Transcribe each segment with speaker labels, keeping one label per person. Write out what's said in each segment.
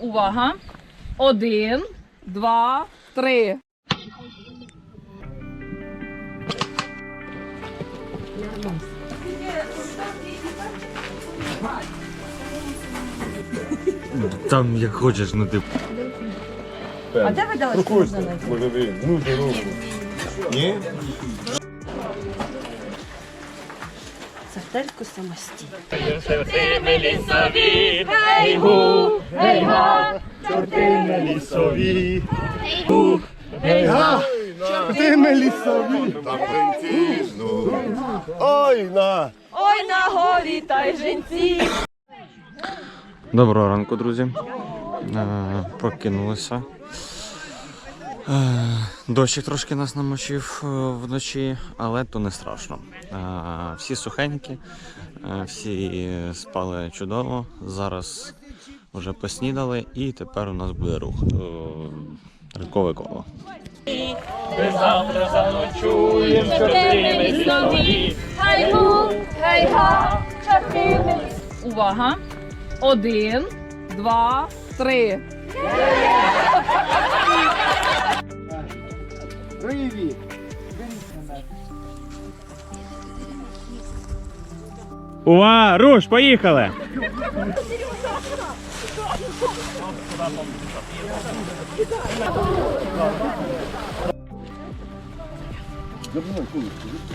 Speaker 1: Увага. Один, два, три.
Speaker 2: Там як хочеш, ну ти.
Speaker 1: А де ви дали
Speaker 3: Може ну дорогу. Ні?
Speaker 4: Цартельку самостій.
Speaker 3: Ти ми лісові. Там принцізну. Ой, на.
Speaker 1: Ой, на горі та й женці.
Speaker 2: Доброго ранку, друзі. Е, Прокинулися. Е, Дощик трошки нас намочив е, вночі, але то не страшно. Е, Всі сухенькі, всі спали чудово. Зараз вже поснідали і тепер у нас буде рух. Е, Рикове коло.
Speaker 1: Увага. Один, два, три.
Speaker 5: Увага, руш, поїхали!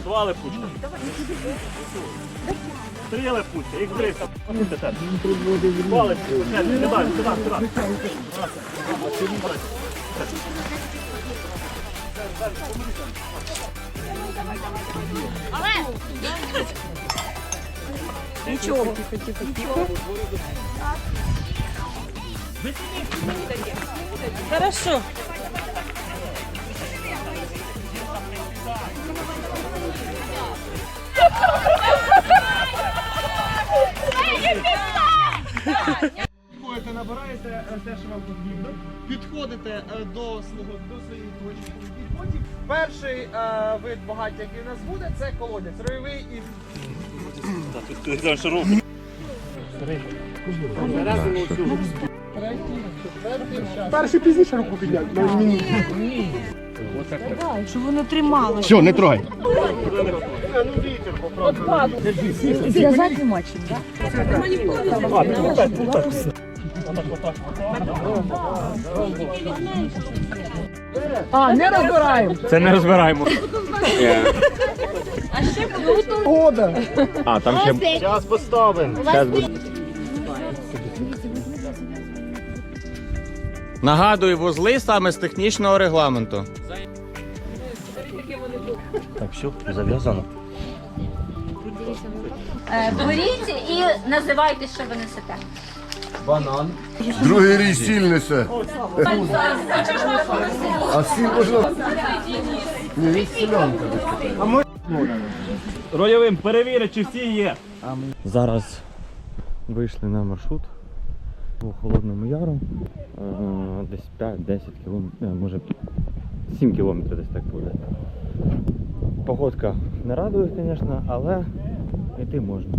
Speaker 5: Два липучка. Три липучки, їх три. Два. Сюди, сюди, сюди. Але! Нічого. Тихо, тихо, тихо.
Speaker 4: Хорошо. Я не пішла!
Speaker 6: Підходите, набираєте е, те, що вам потрібно, підходите е, до свого до своєї точки. І потім перший е, вид багаття, який у нас буде, це колодязь. Ройовий і перший пізніше руку підняти.
Speaker 4: Щоб воно тримало.
Speaker 3: Все, не трогай.
Speaker 4: Зв'язати мочим, так?
Speaker 6: А, не розбираємо.
Speaker 5: Це не розбираємо.
Speaker 6: Года.
Speaker 5: А, там ще.
Speaker 3: Час поставимо.
Speaker 2: Нагадую, вузли саме з технічного регламенту.
Speaker 7: Е, Беріть і називайте, що ви несете.
Speaker 3: Другий рік сіль несе. А сіль можна... Ні, він селянка.
Speaker 5: Рольовим перевірить, чи всі є.
Speaker 2: Зараз вийшли на маршрут по Холодному Яру. Е, Десь 5-10 кілометрів, може 7 кілометрів десь так буде. Погодка не радує, звісно, але йти можна.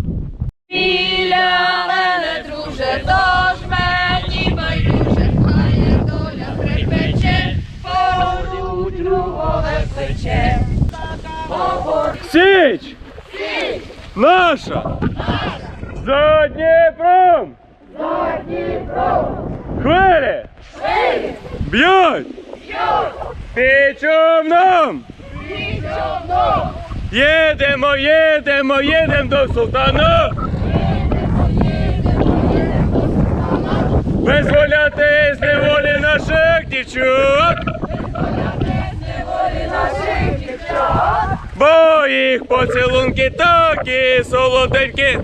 Speaker 1: Біля мене, друже, тож мені байдуже, хай доля припече, поруч другове плече.
Speaker 5: Січ! Наша! За Дніпром! За Дніпром! Хвилі! Хвилі! Б'ють! Б'ють! Під човном! Під човном! Їдемо, їдемо, їдемо до султана! Визволяти з неволі наших дівчат! Бо їх поцілунки такі солоденькі.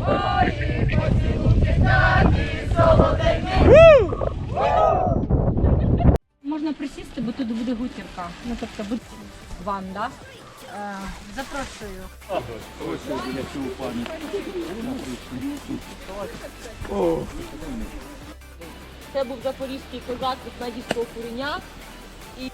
Speaker 7: Можна присісти, бо тут буде гутірка. Ну, тобто буде ванда. Е, запрошую.
Speaker 1: Це був запорізький козак від Надійського куреня. І...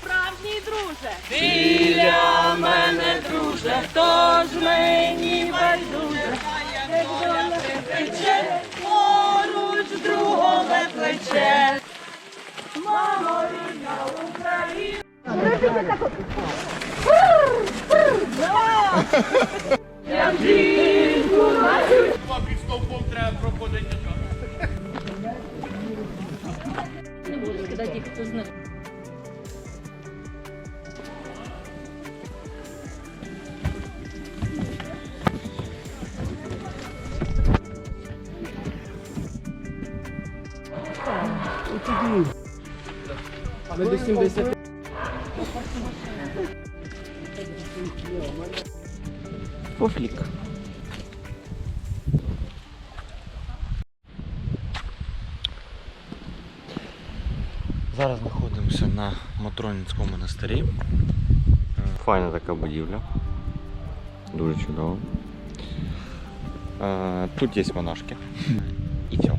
Speaker 1: Справжній друже! Біля мене, друже, хто ж мені байдуже, плече, поруч другого плече. Мамо, рідна Україна!
Speaker 8: Не буду скидати їх, хто знає.
Speaker 6: Але до 70.
Speaker 2: Пофлік. Зараз знаходимося на Матроніцькому монастирі. Файна така будівля. Дуже чудово. Е, Тут є монашки. І все.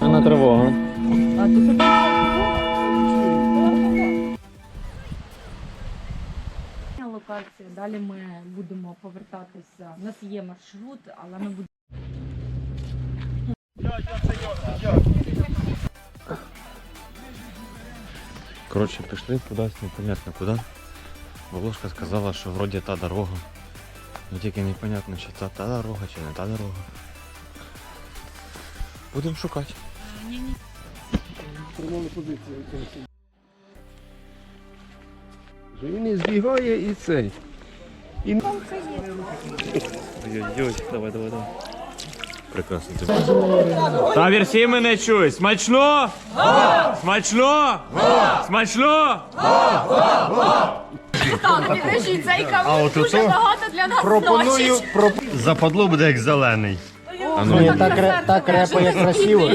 Speaker 2: На тривогу.
Speaker 1: Локація. Далі ми будемо повертатися. У нас є маршрут, але ми будемо.
Speaker 2: Коротше, пішли кудись, непонятно куди. Волошка сказала, що вроді та дорога. Ну тільки непонятно, чи це та дорога, чи не та дорога. Будемо шукати.
Speaker 9: Він і збігає і цей.
Speaker 5: Ой-ой-ой, давай, давай, давай.
Speaker 2: Прекрасно. Ти
Speaker 5: Табір всі мене чують. Смачно? Смачно? Смачно?
Speaker 9: Пропоную про
Speaker 3: Западло буде як зелений.
Speaker 2: А ну,
Speaker 9: так, ре- так репо як красиво.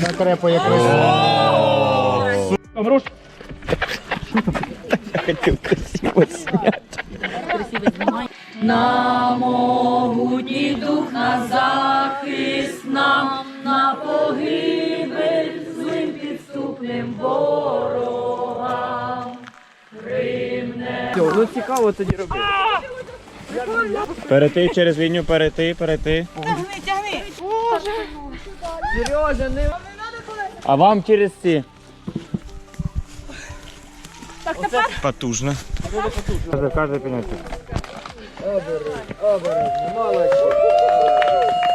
Speaker 9: Так репо як красиво.
Speaker 1: На могутній дух на захист нам, на погибель злим підступним ворогам.
Speaker 6: Ну цікаво тоді робити.
Speaker 5: Перейти через лінію, перейти, перейти.
Speaker 6: Сережа, не
Speaker 5: А вам через ці. Потужно.
Speaker 2: Каже, каже, поняття.
Speaker 6: обережно, обережно, молодці.